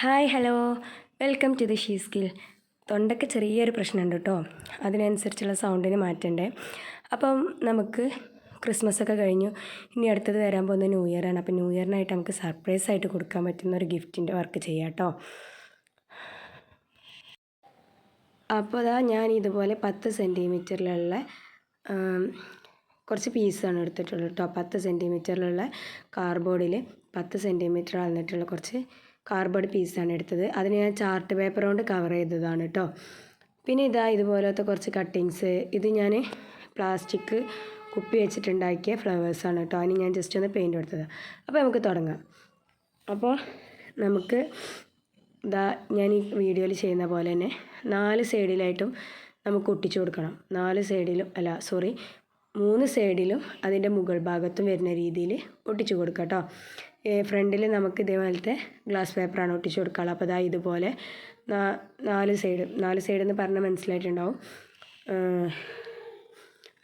Hi hello. Welcome to the she skill. തൊണ്ടയ്ക്ക് ചെറിയൊരു പ്രശ്നമുണ്ട് കേട്ടോ. അതിനനുസരിച്ചുള്ള സൗണ്ടിന് മാറ്റണ്ടേ. അപ്പം നമുക്ക് ക്രിസ്മസ് ഒക്കെ കഴിഞ്ഞു. ഇനി അടുത്തത് വരാൻ പോകുന്ന ന്യൂ ഇയർ ആണ് അപ്പം ന്യൂ ഇയറിനായിട്ട് നമുക്ക് സർപ്രൈസ് ആയിട്ട് കൊടുക്കാൻ പറ്റുന്ന ഒരു ഗിഫ്റ്റിന്റെ വർക്ക് ചെയ്യാം കേട്ടോ. അപ്പോൾ അതാ ഞാൻ ഇതുപോലെ പത്ത് സെന്റിമീറ്ററിലുള്ള കുറച്ച് പീസാണ് എടുത്തിട്ടുള്ളത് കേട്ടോ. പത്ത് സെന്റിമീറ്ററിലുള്ള കാർബോർഡിൽ പത്ത് സെന്റിമീറ്റർ അളന്നിട്ടുള്ള കുറച്ച് കാർഡ്ബോർഡ് പീസാണ് എടുത്തത്. അതിന് ഞാൻ ചാർട്ട് പേപ്പർ കൊണ്ട് കവർ ചെയ്തതാണ് കേട്ടോ പിന്നെ ഇതാ ഇതുപോലത്തെ കുറച്ച് കട്ടിങ്സ്. ഇത് ഞാൻ പ്ലാസ്റ്റിക് കുപ്പി വെച്ചിട്ടുണ്ടാക്കിയ ഫ്ലവേഴ്സാണ് കേട്ടോ അതിന് ഞാൻ ജസ്റ്റ് ഒന്ന് പെയിന്റ് കൊടുത്തത്. അപ്പോൾ നമുക്ക് തുടങ്ങാം. അപ്പോൾ നമുക്ക് ഇതാ ഞാൻ ഈ വീഡിയോയിൽ ചെയ്യുന്ന പോലെ തന്നെ നാല് സൈഡിലായിട്ടും നമുക്ക് ഒട്ടിച്ചു കൊടുക്കണം. നാല് സൈഡിലും അല്ല സോറി മൂന്ന് സൈഡിലും അതിന്റെ മുകൾ ഭാഗത്തും വരുന്ന രീതിയിൽ ഒട്ടിച്ചു കൊടുക്കുക കേട്ടോ ഫ്രണ്ടിൽ നമുക്ക് ഇതേപോലത്തെ ഗ്ലാസ് പേപ്പറാണ് ഒട്ടിച്ച് കൊടുക്കാനുള്ളത്. അപ്പോൾ അതാ ഇതുപോലെ നാല് സൈഡ് നാല് സൈഡ് എന്ന് പറഞ്ഞാൽ മനസ്സിലായിട്ടുണ്ടാവും.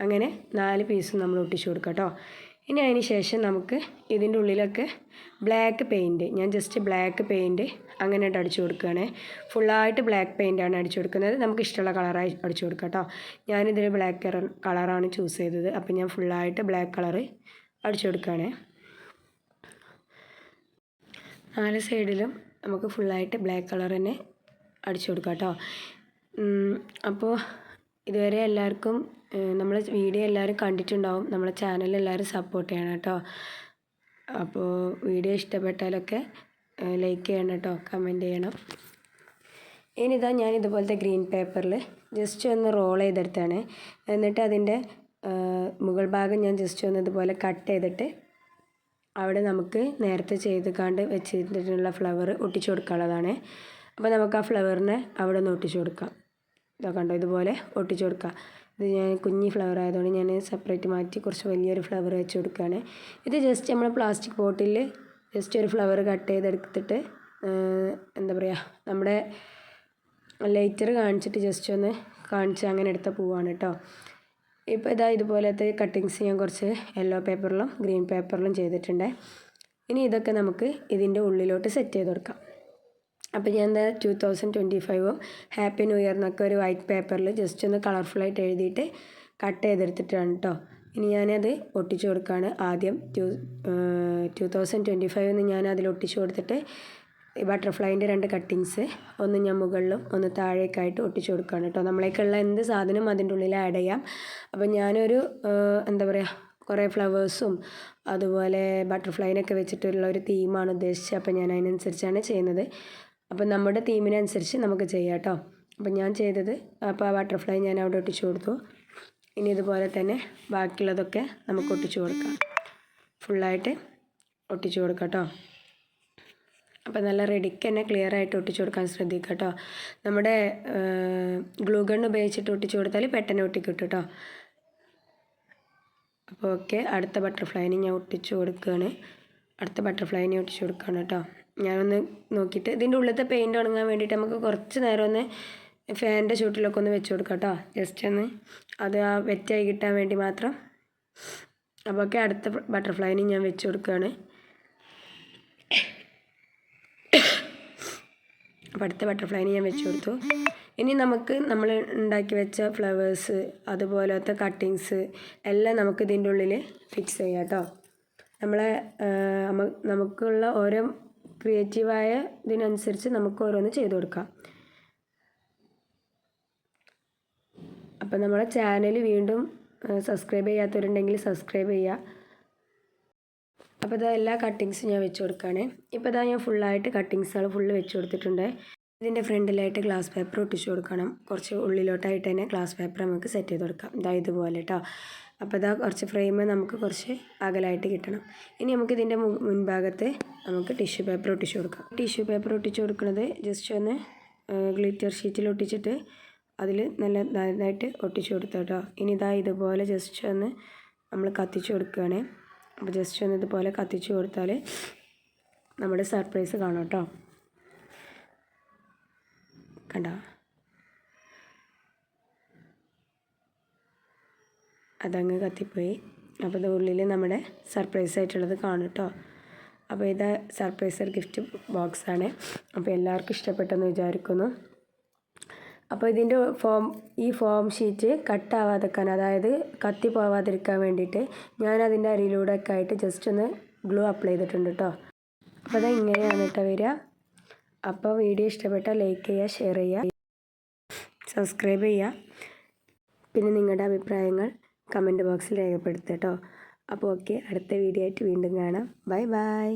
അങ്ങനെ നാല് പീസും നമ്മൾ ഒട്ടിച്ച് കൊടുക്കാം കേട്ടോ. ഇനി അതിന് ശേഷം നമുക്ക് ഇതിന്റെ ഉള്ളിലൊക്കെ ബ്ലാക്ക് പെയിന്റ് ഞാൻ ജസ്റ്റ് ബ്ലാക്ക് പെയിന്റ് അങ്ങനെ അടിച്ചു കൊടുക്കുകയാണ്. ഫുള്ളായിട്ട് ബ്ലാക്ക് പെയിന്റാണ് അടിച്ചു കൊടുക്കുന്നത്. നമുക്ക് ഇഷ്ടമുള്ള കളറായി അടിച്ചു കൊടുക്കാം കേട്ടോ. ഞാനിതിൽ ബ്ലാക്ക് കളറാണ് ചൂസ് ചെയ്തത്. അപ്പം ഞാൻ ഫുള്ളായിട്ട് ബ്ലാക്ക് കളറ് അടിച്ചു കൊടുക്കുകയാണ്. നാല് സൈഡിലും നമുക്ക് ഫുള്ളായിട്ട് ബ്ലാക്ക് കളർ തന്നെ അടിച്ചു കൊടുക്കാം കേട്ടോ. അപ്പോൾ ഇതുവരെ എല്ലാവർക്കും നമ്മൾ വീഡിയോ എല്ലാവരും കണ്ടിട്ടുണ്ടാവും. നമ്മളെ ചാനൽ എല്ലാവരും സപ്പോർട്ട് ചെയ്യണം കേട്ടോ. അപ്പോൾ വീഡിയോ ഇഷ്ടപ്പെട്ടാലൊക്കെ ലൈക്ക് ചെയ്യണം കേട്ടോ കമന്റ് ചെയ്യണം. ഇനിതാ ഞാൻ ഇതുപോലത്തെ ഗ്രീൻ പേപ്പറിൽ ജസ്റ്റ് ഒന്ന് റോൾ ചെയ്തെടുത്താണ്. എന്നിട്ട് അതിന്റെ മുകൾ ഭാഗം ഞാൻ ജസ്റ്റ് ഒന്ന് ഇതുപോലെ കട്ട് ചെയ്തിട്ട് അവിടെ നമുക്ക് നേരത്തെ ചെയ്ത് കണ്ട് വെച്ചിട്ടുള്ള ഫ്ലവർ ഒട്ടിച്ചു കൊടുക്കാനുള്ളതാണ്. അപ്പോൾ നമുക്ക് ആ ഫ്ലവറിനെ അവിടെ ഒന്ന് ഒട്ടിച്ചു കൊടുക്കാം. ഇതാ കണ്ടോ ഇതുപോലെ ഒട്ടിച്ചു കൊടുക്കുക ഇത് ഞാൻ കുഞ്ഞി ഫ്ലവർ ആയതുകൊണ്ട് ഞാൻ സെപ്പറേറ്റ് മാറ്റി കുറച്ച് വലിയൊരു ഫ്ലവർ വെച്ച് കൊടുക്കുകയാണ്. ഇത് ജസ്റ്റ് നമ്മൾ പ്ലാസ്റ്റിക് ബോട്ടിൽ ജസ്റ്റ് ഒരു ഫ്ലവർ കട്ട് ചെയ്തെടുത്തിട്ട് എന്താ പറയുക നമ്മുടെ ലൈറ്റർ കാണിച്ചിട്ട് ജസ്റ്റ് ഒന്ന് കാണിച്ച് അങ്ങനെ എടുത്ത പൂവാണ് കേട്ടോ ഇപ്പോൾ ഇതാ ഇതുപോലത്തെ കട്ടിങ്സ് ഞാൻ കുറച്ച് യെല്ലോ പേപ്പറിലും ഗ്രീൻ പേപ്പറിലും ചെയ്തിട്ടുണ്ട്. ഇനി ഇതൊക്കെ നമുക്ക് ഇതിന്റെ ഉള്ളിലോട്ട് സെറ്റ് ചെയ്ത് കൊടുക്കാം. അപ്പോൾ ഞാൻ എന്താ ടു തൗസൻഡ് ട്വന്റി ഫൈവും ഹാപ്പി ന്യൂ ഇയർ എന്നൊക്കെ ഒരു വൈറ്റ് പേപ്പറിൽ ജസ്റ്റ് ഒന്ന് കളർഫുള്ളായിട്ട് എഴുതിയിട്ട് കട്ട് ചെയ്തെടുത്തിട്ടാണ് കേട്ടോ ഇനി ഞാനത് ഒട്ടിച്ചു കൊടുക്കുകയാണ് ആദ്യം. Two two thousand twenty five എന്ന് ഞാൻ അതിൽ ഒട്ടിച്ചു കൊടുത്തിട്ട് ഈ ബട്ടർഫ്ലൈന്റെ രണ്ട് കട്ടിങ്സ് ഒന്ന് ഞാൻ മുകളിലും ഒന്ന് താഴേക്കായിട്ട് ഒട്ടിച്ചു കൊടുക്കുകയാണ് കേട്ടോ. നമ്മളേക്കുള്ള എന്ത് സാധനം അതിന്റെ ഉള്ളിൽ ആഡ് ചെയ്യാം. അപ്പോൾ ഞാനൊരു എന്താ പറയുക കുറേ ഫ്ലവേഴ്സും അതുപോലെ ബട്ടർഫ്ലൈനൊക്കെ വെച്ചിട്ടുള്ള ഒരു തീമാണ് ഉദ്ദേശിച്ചത്. അപ്പോൾ ഞാൻ അതിനനുസരിച്ചാണ് ചെയ്യുന്നത്. അപ്പം നമ്മുടെ തീമിനനുസരിച്ച് നമുക്ക് ചെയ്യാം കേട്ടോ. അപ്പം ഞാൻ ചെയ്തത് അപ്പോൾ ആ ബട്ടർഫ്ലൈ ഞാൻ അവിടെ ഒട്ടിച്ചു കൊടുത്തു. ഇനി ഇതുപോലെ തന്നെ ബാക്കിയുള്ളതൊക്കെ നമുക്ക് ഒട്ടിച്ചു കൊടുക്കാം. ഫുള്ളായിട്ട് ഒട്ടിച്ചു കൊടുക്കാം കേട്ടോ. അപ്പോൾ നല്ല റെഡിക്ക് തന്നെ ക്ലിയർ ആയിട്ട് ഒട്ടിച്ചു കൊടുക്കാൻ ശ്രദ്ധിക്കുക കേട്ടോ നമ്മുടെ ഗ്ലൂ ഗൺ ഉപയോഗിച്ചിട്ട് ഒട്ടിച്ചു കൊടുത്താൽ പെട്ടെന്ന് ഒട്ടിക്കിട്ടും കേട്ടോ അപ്പോൾ ഓക്കെ അടുത്ത ബട്ടർഫ്ലൈനെ ഞാൻ ഒട്ടിച്ചു കൊടുക്കുകയാണ് അടുത്ത ബട്ടർഫ്ലൈനെ ഒട്ടിച്ചു കൊടുക്കുകയാണ് കേട്ടോ ഞാനൊന്ന് നോക്കിയിട്ട് ഇതിന്റെ ഉള്ളിലത്തെ പെയിന്റ് ഉണങ്ങാൻ വേണ്ടിയിട്ട് നമുക്ക് കുറച്ച് നേരം ഒന്ന് ഫാനിന്റെ ചൂട്ടിലൊക്കെ ഒന്ന് വെച്ച് കൊടുക്കാം കേട്ടോ ജസ്റ്റ് ഒന്ന് അത് ആ വെറ്റായി കിട്ടാൻ വേണ്ടി മാത്രം. അപ്പോൾ ഒക്കെ അടുത്ത ബട്ടർഫ്ലൈനെ ഞാൻ വെച്ച് കൊടുക്കുകയാണ് അപ്പോൾ അടുത്ത ബട്ടർഫ്ലൈനെ ഞാൻ വെച്ച് കൊടുത്തു. ഇനി നമുക്ക് നമ്മൾ ഉണ്ടാക്കി വെച്ച ഫ്ലവേഴ്സ് അതുപോലത്തെ കട്ടിങ്സ് എല്ലാം നമുക്ക് ഇതിന്റെ ഉള്ളിൽ ഫിക്സ് ചെയ്യാം കേട്ടോ. നമ്മളെ നമുക്കുള്ള ഓരോ ക്രിയേറ്റീവായ ഇതിനനുസരിച്ച് നമുക്ക് ഓരോന്ന് ചെയ്ത് കൊടുക്കാം. അപ്പം നമ്മളെ ചാനൽ വീണ്ടും സബ്സ്ക്രൈബ് ചെയ്യാത്തവരുണ്ടെങ്കിൽ സബ്സ്ക്രൈബ് ചെയ്യുക അപ്പോൾ ഇതാ എല്ലാ കട്ടിങ്സും ഞാൻ വെച്ച് കൊടുക്കുകയാണ്. ഇപ്പോൾ ഇതാ ഞാൻ ഫുള്ളായിട്ട് കട്ടിങ്സുകൾ ഫുള്ള് വെച്ച് കൊടുത്തിട്ടുണ്ട്. ഇതിന്റെ ഫ്രണ്ടിലായിട്ട് ഗ്ലാസ് പേപ്പർ ഒട്ടിച്ചു കൊടുക്കണം. കുറച്ച് ഉള്ളിലോട്ടായിട്ട് തന്നെ ഗ്ലാസ് പേപ്പർ നമുക്ക് സെറ്റ് ചെയ്ത് കൊടുക്കാം. ഇതാ ഇതുപോലെ കേട്ടോ അപ്പോൾ ഇതാ കുറച്ച് ഫ്രെയിം നമുക്ക് കുറച്ച് അകലായിട്ട് കിട്ടണം. ഇനി നമുക്ക് ഇതിന്റെ മുൻഭാഗത്ത് നമുക്ക് ടിഷ്യൂ പേപ്പർ ഒട്ടിച്ചു കൊടുക്കാം. ടിഷ്യൂ പേപ്പർ ഒട്ടിച്ചു കൊടുക്കുന്നത് ജസ്റ്റ് ഒന്ന് ഗ്ലിറ്റർ ഷീറ്റിൽ ഒട്ടിച്ചിട്ട് അതിൽ നല്ല നന്നായിട്ട് ഒട്ടിച്ചു കൊടുത്തു കേട്ടോ ഇനി ഇതാ ഇതുപോലെ ജസ്റ്റ് ഒന്ന് നമ്മൾ കത്തിച്ചു കൊടുക്കുകയാണ്. അപ്പോൾ ജസ്റ്റ് ഒന്ന് ഇതുപോലെ കത്തിച്ചു കൊടുത്താൽ നമ്മുടെ സർപ്രൈസ് കാണും കേട്ടോ. കണ്ട? അതങ്ങ് കത്തിപ്പോയി. അപ്പോൾ ഇത് ഉള്ളിൽ നമ്മുടെ സർപ്രൈസ് ആയിട്ടുള്ളത് കാണും കേട്ടോ. അപ്പോൾ ഇത് സർപ്രൈസർ ഗിഫ്റ്റ് ബോക്സാണ്. അപ്പോൾ എല്ലാവർക്കും ഇഷ്ടപ്പെട്ടെന്ന് വിചാരിക്കുന്നു. അപ്പോൾ ഇതിന്റെ ഫോം ഈ ഫോം ഷീറ്റ് കട്ടാവാതിരിക്കാൻ അതായത് കത്തി പോവാതിരിക്കാൻ വേണ്ടിയിട്ട് ഞാൻ അതിന്റെ അരിയിലൂടെ ഒക്കെ ആയിട്ട് ജസ്റ്റ് ഒന്ന് ഗ്ലൂ അപ്ലൈ ചെയ്തിട്ടുണ്ട് കേട്ടോ അപ്പോൾ അത് ഇങ്ങനെയാണ് കേട്ടോ വരിക. അപ്പോൾ വീഡിയോ ഇഷ്ടപ്പെട്ടാൽ ലൈക്ക് ചെയ്യുക ഷെയർ ചെയ്യുക സബ്സ്ക്രൈബ് ചെയ്യുക. പിന്നെ നിങ്ങളുടെ അഭിപ്രായങ്ങൾ കമന്റ് ബോക്സിൽ രേഖപ്പെടുത്തുക കേട്ടോ അപ്പോൾ ഓക്കെ അടുത്ത വീഡിയോ ആയിട്ട് വീണ്ടും കാണാം. Bye bye